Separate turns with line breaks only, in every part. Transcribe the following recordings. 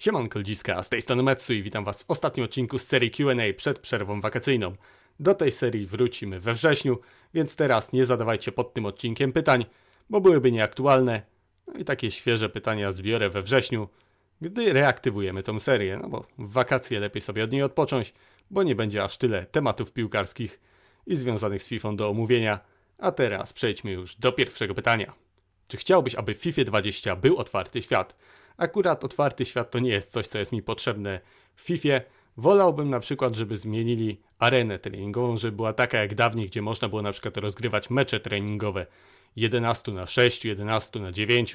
Siemanko ludziska, z tej strony Metsu i witam was w ostatnim odcinku z serii Q&A przed przerwą wakacyjną. Do tej serii wrócimy we wrześniu, więc teraz nie zadawajcie pod tym odcinkiem pytań, bo byłyby nieaktualne. No i takie świeże pytania zbiorę we wrześniu, gdy reaktywujemy tą serię, no bo w wakacje lepiej sobie od niej odpocząć, bo nie będzie aż tyle tematów piłkarskich i związanych z FIFA do omówienia. A teraz przejdźmy już do pierwszego pytania. Czy chciałbyś, aby w FIFA 20 był otwarty świat? Akurat otwarty świat to nie jest coś, co jest mi potrzebne w FIFA. Wolałbym na przykład, żeby zmienili arenę treningową, żeby była taka jak dawniej, gdzie można było na przykład rozgrywać mecze treningowe 11 na 6, 11 na 9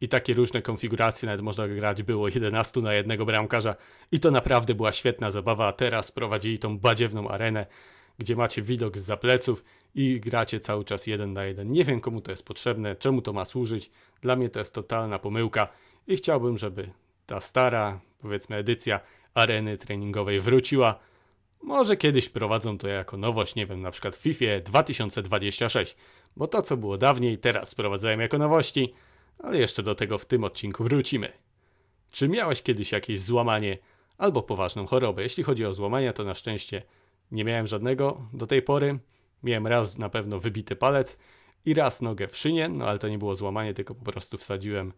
i takie różne konfiguracje, nawet można grać było 11 na jednego bramkarza i to naprawdę była świetna zabawa, a teraz prowadzili tą badziewną arenę, gdzie macie widok z zapleców i gracie cały czas jeden na jeden. Nie wiem komu to jest potrzebne, czemu to ma służyć, dla mnie to jest totalna pomyłka i chciałbym, żeby ta stara, powiedzmy, edycja areny treningowej wróciła. Może kiedyś prowadzą to jako nowość, nie wiem, na przykład w FIFA 2026, bo to co było dawniej, teraz wprowadzają jako nowości, ale jeszcze do tego w tym odcinku wrócimy. Czy miałeś kiedyś jakieś złamanie albo poważną chorobę? Jeśli chodzi o złamania, to na szczęście nie miałem żadnego do tej pory. Miałem raz na pewno wybity palec i raz nogę w szynie, no ale to nie było złamanie, tylko po prostu wsadziłem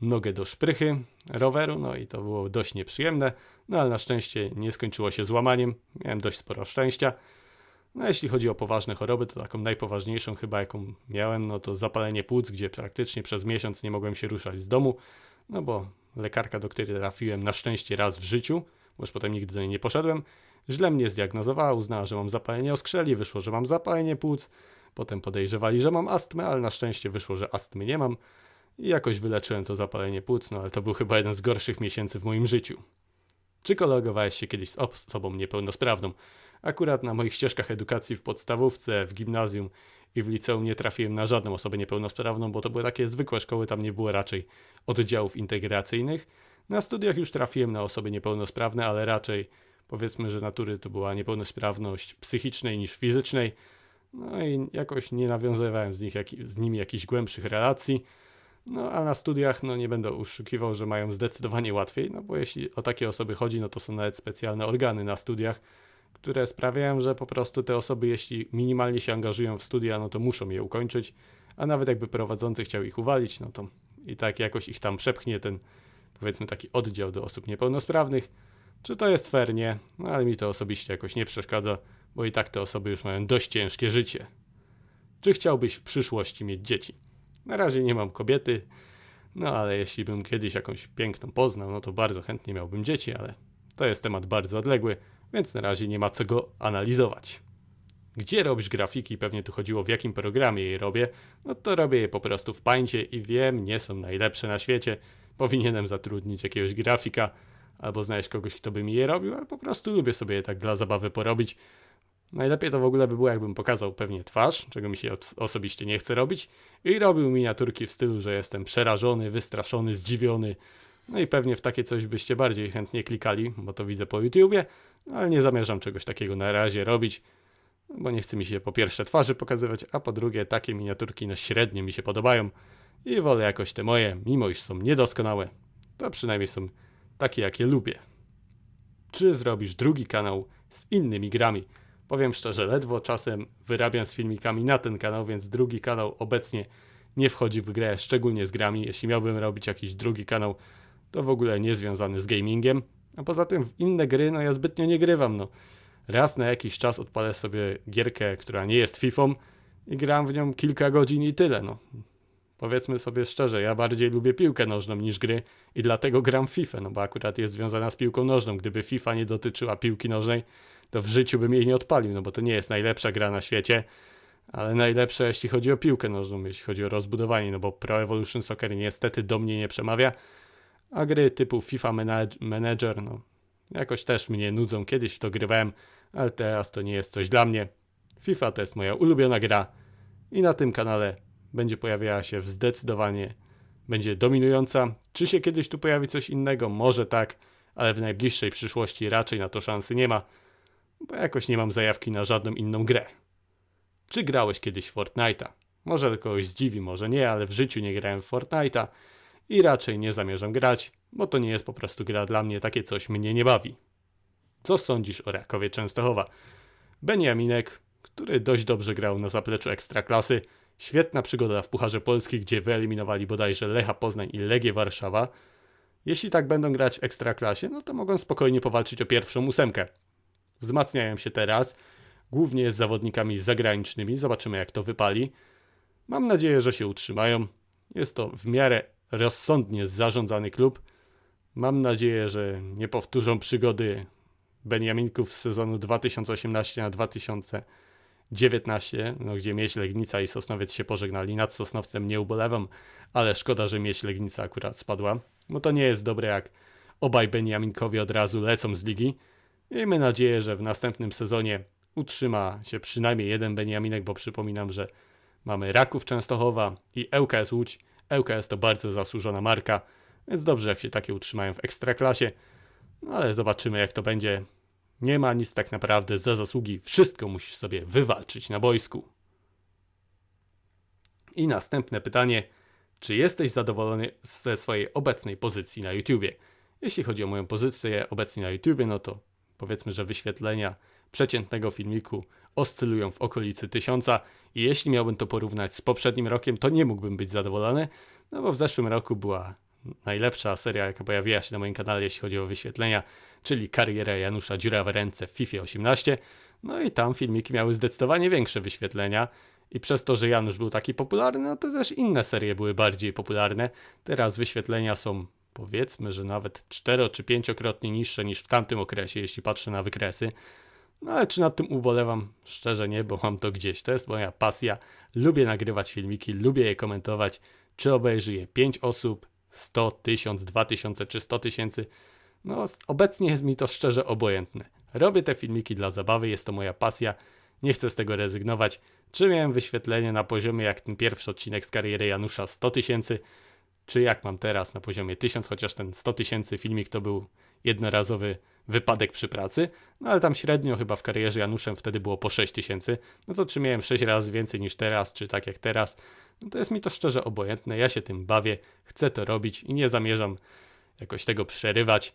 nogę do szprychy roweru, no i to było dość nieprzyjemne, no ale na szczęście nie skończyło się złamaniem, miałem dość sporo szczęścia. No jeśli chodzi o poważne choroby, to taką najpoważniejszą chyba jaką miałem, no to zapalenie płuc, gdzie praktycznie przez miesiąc nie mogłem się ruszać z domu, no bo lekarka, do której trafiłem na szczęście raz w życiu, bo już potem nigdy do niej nie poszedłem, źle mnie zdiagnozowała, uznała, że mam zapalenie oskrzeli, wyszło, że mam zapalenie płuc, potem podejrzewali, że mam astmę, ale na szczęście wyszło, że astmy nie mam, i jakoś wyleczyłem to zapalenie płuc, no ale to był chyba jeden z gorszych miesięcy w moim życiu. Czy kolegowałeś się kiedyś z osobą niepełnosprawną? Akurat na moich ścieżkach edukacji w podstawówce, w gimnazjum i w liceum nie trafiłem na żadną osobę niepełnosprawną, bo to były takie zwykłe szkoły, tam nie było raczej oddziałów integracyjnych. Na studiach już trafiłem na osoby niepełnosprawne, ale raczej powiedzmy, że natury to była niepełnosprawność psychicznej niż fizycznej. No i jakoś nie nawiązywałem z, nich, z nimi jakichś głębszych relacji. No a na studiach no, nie będę uszukiwał, że mają zdecydowanie łatwiej, no bo jeśli o takie osoby chodzi, no to są nawet specjalne organy na studiach, które sprawiają, że po prostu te osoby, jeśli minimalnie się angażują w studia, no to muszą je ukończyć, a nawet jakby prowadzący chciał ich uwalić, no to i tak jakoś ich tam przepchnie ten, powiedzmy, taki oddział do osób niepełnosprawnych. Czy to jest fair? Nie, no ale mi to osobiście jakoś nie przeszkadza, bo i tak te osoby już mają dość ciężkie życie. Czy chciałbyś w przyszłości mieć dzieci? Na razie nie mam kobiety, no ale jeśli bym kiedyś jakąś piękną poznał, no to bardzo chętnie miałbym dzieci, ale to jest temat bardzo odległy, więc na razie nie ma co go analizować. Gdzie robisz grafiki? Pewnie tu chodziło w jakim programie je robię. No to robię je po prostu w Paincie i wiem, nie są najlepsze na świecie. Powinienem zatrudnić jakiegoś grafika albo znaleźć kogoś, kto by mi je robił, ale po prostu lubię sobie je tak dla zabawy porobić. Najlepiej to w ogóle by było, jakbym pokazał pewnie twarz, czego mi się osobiście nie chce robić, i robił miniaturki w stylu, że jestem przerażony, wystraszony, zdziwiony. No i pewnie w takie coś byście bardziej chętnie klikali, bo to widzę po YouTubie, ale nie zamierzam czegoś takiego na razie robić, bo nie chce mi się po pierwsze twarzy pokazywać, a po drugie takie miniaturki no średnio mi się podobają i wolę jakoś te moje, mimo iż są niedoskonałe, to przynajmniej są takie, jakie lubię. Czy zrobisz drugi kanał z innymi grami? Powiem szczerze, ledwo czasem wyrabiam z filmikami na ten kanał, więc drugi kanał obecnie nie wchodzi w grę, szczególnie z grami. Jeśli miałbym robić jakiś drugi kanał, to w ogóle nie związany z gamingiem. A poza tym w inne gry, no ja zbytnio nie grywam, no. Raz na jakiś czas odpalę sobie gierkę, która nie jest FIFA i gram w nią kilka godzin i tyle, no. Powiedzmy sobie szczerze, ja bardziej lubię piłkę nożną niż gry i dlatego gram w FIFA, no bo akurat jest związana z piłką nożną. Gdyby FIFA nie dotyczyła piłki nożnej, to w życiu bym jej nie odpalił, no bo to nie jest najlepsza gra na świecie, ale najlepsza jeśli chodzi o piłkę nożną, jeśli chodzi o rozbudowanie, no bo Pro Evolution Soccer niestety do mnie nie przemawia, a gry typu FIFA Manager, no jakoś też mnie nudzą. Kiedyś w to grywałem, ale teraz to nie jest coś dla mnie. FIFA to jest moja ulubiona gra i na tym kanale będzie pojawiała się w zdecydowanie, będzie dominująca. Czy się kiedyś tu pojawi coś innego? Może tak, ale w najbliższej przyszłości raczej na to szansy nie ma bo jakoś nie mam zajawki na żadną inną grę. Czy grałeś kiedyś Fortnite'a? Może kogoś zdziwi, może nie, ale w życiu nie grałem w Fortnite'a i raczej nie zamierzam grać, bo to nie jest po prostu gra dla mnie, takie coś mnie nie bawi. Co sądzisz o Rakowie Częstochowa? Beniaminek, który dość dobrze grał na zapleczu Ekstraklasy, świetna przygoda w Pucharze Polski, gdzie wyeliminowali bodajże Lecha Poznań i Legię Warszawa. Jeśli tak będą grać w Ekstraklasie, no to mogą spokojnie powalczyć o pierwszą ósemkę. Wzmacniają się teraz, głównie z zawodnikami zagranicznymi, zobaczymy jak to wypali. Mam nadzieję, że się utrzymają. Jest to w miarę rozsądnie zarządzany klub. Mam nadzieję, że nie powtórzą przygody Beniaminków z sezonu 2018 na 2019, no, gdzie Mieś Legnica i Sosnowiec się pożegnali. Nad Sosnowcem nie ubolewam, ale szkoda, że Mieś Legnica akurat spadła, bo to nie jest dobre, jak obaj Beniaminkowie od razu lecą z ligi. Miejmy nadzieję, że w następnym sezonie utrzyma się przynajmniej jeden Beniaminek, bo przypominam, że mamy Raków Częstochowa i ŁKS Łódź. ŁKS to bardzo zasłużona marka, więc dobrze jak się takie utrzymają w Ekstraklasie. No ale zobaczymy jak to będzie. Nie ma nic tak naprawdę za zasługi, wszystko musisz sobie wywalczyć na boisku. I następne pytanie. Czy jesteś zadowolony ze swojej obecnej pozycji na YouTubie? Jeśli chodzi o moją pozycję obecnie na YouTubie, no to powiedzmy, że wyświetlenia przeciętnego filmiku oscylują w okolicy tysiąca i jeśli miałbym to porównać z poprzednim rokiem, to nie mógłbym być zadowolony, no bo w zeszłym roku była najlepsza seria, jaka pojawiła się na moim kanale, jeśli chodzi o wyświetlenia, czyli kariera Janusza Dziura w ręce w FIFA 18. No i tam filmiki miały zdecydowanie większe wyświetlenia. I przez to, że Janusz był taki popularny, no to też inne serie były bardziej popularne. Teraz wyświetlenia są powiedzmy, że nawet cztero czy pięciokrotnie niższe niż w tamtym okresie, jeśli patrzę na wykresy. No ale czy nad tym ubolewam? Szczerze nie, bo mam to gdzieś. To jest moja pasja. Lubię nagrywać filmiki, lubię je komentować. Czy obejrzy je 5 osób, 100, 1000, 2000 czy 100 tysięcy? No, obecnie jest mi to szczerze obojętne. Robię te filmiki dla zabawy, jest to moja pasja. Nie chcę z tego rezygnować. Czy miałem wyświetlenie na poziomie jak ten pierwszy odcinek z kariery Janusza 100 tysięcy, czy jak mam teraz na poziomie 1000, chociaż ten 100 tysięcy filmik to był jednorazowy wypadek przy pracy, no ale tam średnio chyba w karierze Januszem wtedy było po 6 tysięcy, no to czy miałem 6 razy więcej niż teraz, czy tak jak teraz, no to jest mi to szczerze obojętne, ja się tym bawię, chcę to robić i nie zamierzam jakoś tego przerywać.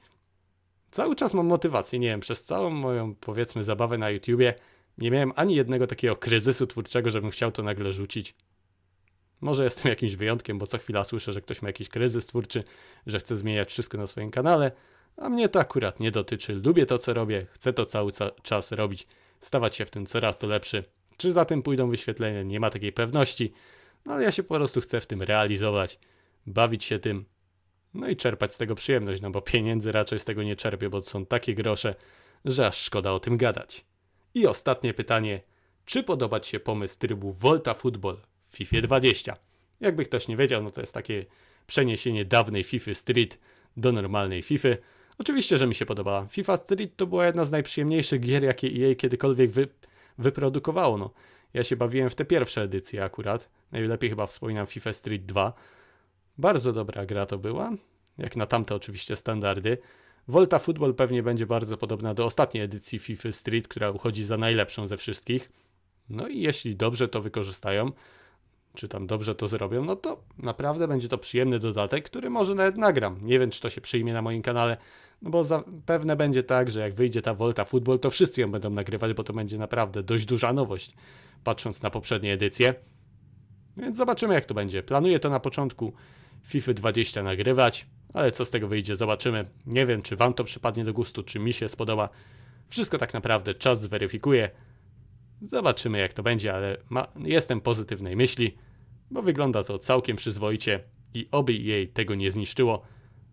Cały czas mam motywację, nie wiem, przez całą moją powiedzmy zabawę na YouTubie nie miałem ani jednego takiego kryzysu twórczego, żebym chciał to nagle rzucić. Może jestem jakimś wyjątkiem, bo co chwila słyszę, że ktoś ma jakiś kryzys twórczy, że chce zmieniać wszystko na swoim kanale, a mnie to akurat nie dotyczy. Lubię to, co robię, chcę to cały czas robić, stawać się w tym coraz to lepszy. Czy za tym pójdą wyświetlenia, nie ma takiej pewności, no ale ja się po prostu chcę w tym realizować, bawić się tym, no i czerpać z tego przyjemność, no bo pieniędzy raczej z tego nie czerpię, bo to są takie grosze, że aż szkoda o tym gadać. I ostatnie pytanie. Czy podoba Ci się pomysł trybu Volta Football FIFA 20? Jakby ktoś nie wiedział, no to jest takie przeniesienie dawnej FIFA Street do normalnej FIFA. Oczywiście, że mi się podoba. FIFA Street to była jedna z najprzyjemniejszych gier, jakie EA kiedykolwiek wy, wyprodukowało. No. Ja się bawiłem w te pierwsze edycje akurat. Najlepiej chyba wspominam FIFA Street 2. Bardzo dobra gra to była. Jak na tamte oczywiście standardy. Volta Football pewnie będzie bardzo podobna do ostatniej edycji FIFA Street, która uchodzi za najlepszą ze wszystkich. No i jeśli dobrze to wykorzystają, czy tam dobrze to zrobią, no to naprawdę będzie to przyjemny dodatek, który może nawet nagram. Nie wiem, czy to się przyjmie na moim kanale, no bo zapewne będzie tak, że jak wyjdzie ta Volta Football, to wszyscy ją będą nagrywać, bo to będzie naprawdę dość duża nowość, patrząc na poprzednie edycje. Więc zobaczymy, jak to będzie. Planuję to na początku FIFA 20 nagrywać, ale co z tego wyjdzie, zobaczymy. Nie wiem, czy Wam to przypadnie do gustu, czy mi się spodoba. Wszystko tak naprawdę czas zweryfikuje. Zobaczymy, jak to będzie, ale ma, jestem pozytywnej myśli, bo wygląda to całkiem przyzwoicie i oby jej tego nie zniszczyło,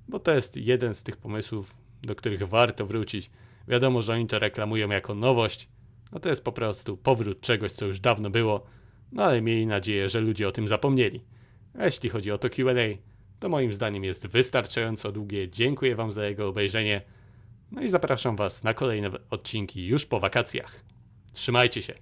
bo to jest jeden z tych pomysłów, do których warto wrócić. Wiadomo, że oni to reklamują jako nowość, no to jest po prostu powrót czegoś, co już dawno było, no ale mieli nadzieję, że ludzie o tym zapomnieli. A jeśli chodzi o to QA, to moim zdaniem jest wystarczająco długie. Dziękuję Wam za jego obejrzenie. No i zapraszam Was na kolejne odcinki już po wakacjach. Trzymajcie się.